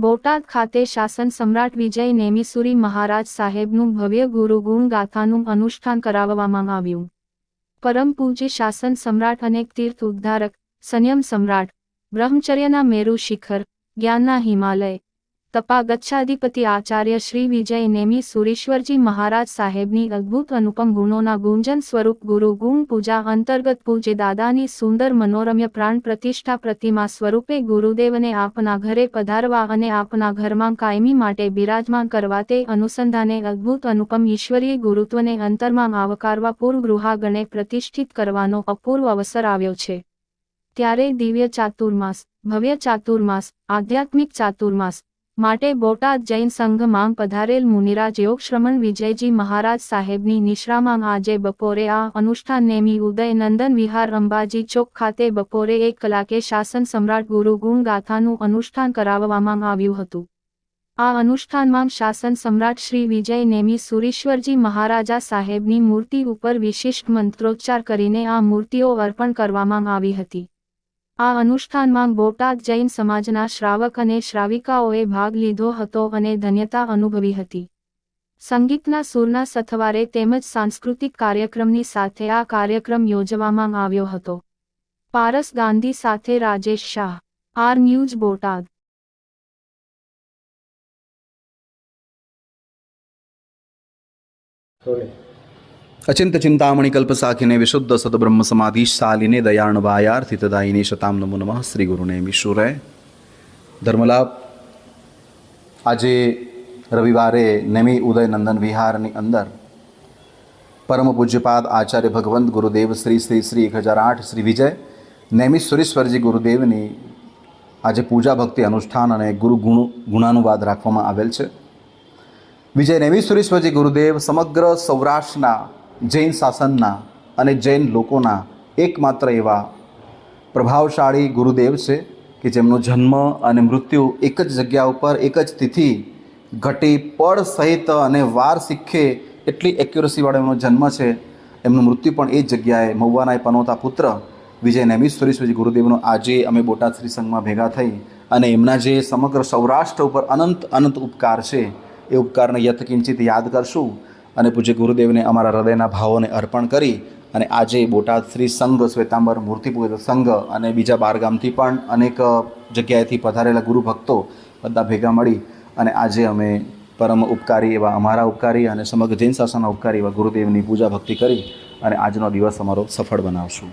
બોટાદ ખાતે શાસન સમ્રાટ વિજય નેમિસુરી મહારાજ સાહેબનું ભવ્ય ગુરુગુણ ગાથાનું અનુષ્ઠાન કરાવવામાં આવ્યું. પરમ પૂજ્ય શાસન સમ્રાટ અનેક તીર્થ ઉદ્ધારક સંયમ સમ્રાટ, બ્રહ્મચર્યના મેરુ શિખર, જ્ઞાનના હિમાલય તપા ગચ્છાધિપતિ આચાર્ય શ્રી વિજય નેમી સુરેશ્વરજી મહારાજ સાહેબની અદ્ભુત અનુપમ ગુણોના ગુંજન સ્વરૂપ ગુરુ ગુણ પૂજા અંતર્ગત પૂજ્ય દાદાની સુંદર મનોરમ્ય પ્રાણ પ્રતિષ્ઠા પ્રતિમા સ્વરૂપે ગુરુદેવને આપના ઘરે પધારવા અને આપના ઘરમાં કાયમી માટે બિરાજમાન કરવા તે અનુસંધાને અદ્ભુત અનુપમ ઈશ્વરીય ગુરુત્વને અંતરમાં આવકારવા પૂર્વ ગૃહાગણે પ્રતિષ્ઠિત કરવાનો અપૂર્વ અવસર આવ્યો છે. ત્યારે દિવ્ય ચાતુર્માસ, ભવ્ય ચાતુર્માસ, આધ્યાત્મિક ચાતુર્માસ માટે બોટાદ જૈન સંઘ માંગ પધારેલ મુનિરાજ યોગશ્રમણ વિજયજી મહારાજ સાહેબની નિશ્રામાં આજે બપોરે આ અનુષ્ઠાન નેમી ઉદય નંદન વિહાર અંબાજી ચોક ખાતે બપોરે એક કલાકે શાસન સમ્રાટ ગુરુ ગુણ ગાથાનું અનુષ્ઠાન કરાવવામાં આવ્યું હતું. આ અનુષ્ઠાનમાં શાસન સમ્રાટ શ્રી વિજય નેમી સુરેશ્વરજી મહારાજા સાહેબની મૂર્તિ ઉપર વિશિષ્ટ મંત્રોચ્ચાર કરીને આ મૂર્તિઓ અર્પણ કરવામાં આવી હતી. આ અનુષ્ઠાનમાં બોટાદ જૈન સમાજના શ્રાવક અને શ્રાવિકાઓએ ભાગ લીધો હતો અને ધન્યતા અનુભવી હતી. સંગીતના સૂરના સથવારે તેમજ સાંસ્કૃતિક કાર્યક્રમની સાથે આ કાર્યક્રમ યોજવામાં આવ્યો હતો. પારસ ગાંધી સાથે રાજેશ શાહ, આર ન્યૂઝ બોટાદ. અચિંત ચિંતામણી કલ્પસાખિને વિશુદ્ધ સદબ્રહ્મ સમાધિશાલિને દયાણ વાયાર્થિતદાયિને શતામ નમો નમઃ શ્રી ગુરુને મિશુરે ધર્મલાભ આજે રવિવારે નેમી ઉદયનંદન વિહારની અંદર પરમ પૂજ્યપાદ આચાર્ય ભગવંત ગુરુદેવ શ્રી શ્રી શ્રી એક હજાર આઠ શ્રી વિજય નેમી સુરેશ્વરજી ગુરુદેવની આજે પૂજા ભક્તિ અનુષ્ઠાન અને ગુરુ ગુણ ગુણાનુવાદ રાખવામાં આવેલ છે વિજય નેમિશ્વરેશ્વરજી ગુરુદેવ સમગ્ર સૌરાષ્ટ્રના જૈન શાસનના અને જૈન લોકોના એકમાત્ર એવા પ્રભાવશાળી ગુરુદેવ છે કે જેમનો જન્મ અને મૃત્યુ એક જ જગ્યા ઉપર, એક જ તિથિ ઘટી પળ સહિત અને વાર શીખે એટલી એક્યુરસીવાળો એમનો જન્મ છે. એમનું મૃત્યુ પણ એ જ જગ્યાએ મહુવાના પનોતા પુત્ર વિજય નેમિશ્વરેશ્વરજી ગુરુદેવનો આજે અમે બોટાદ શ્રી સંઘમાં ભેગા થઈ અને એમના જે સમગ્ર સૌરાષ્ટ્ર ઉપર અનંત અનંત ઉપકાર છે એ ઉપકારને યથકિંચિત યાદ કરશું. અને પૂજ્ય ગુરુદેવને અમારા હૃદયના ભાવોને અર્પણ કરી અને આજે બોટાદ શ્રી સંઘ શ્વેતાંબર મૂર્તિ મૂર્તિપૂજક સંઘ અને બીજા બારગામથી પણ અનેક જગ્યાએથી પધારેલા ગુરુ ભક્તો બધા ભેગા મળી અને આજે અમે પરમ ઉપકારી એવા અમારા ઉપકારી અને સમગ્ર જૈન શાસનના ઉપકારી એવા ગુરુદેવની પૂજા ભક્તિ કરી અને આજનો દિવસ અમારો સફળ બનાવશું.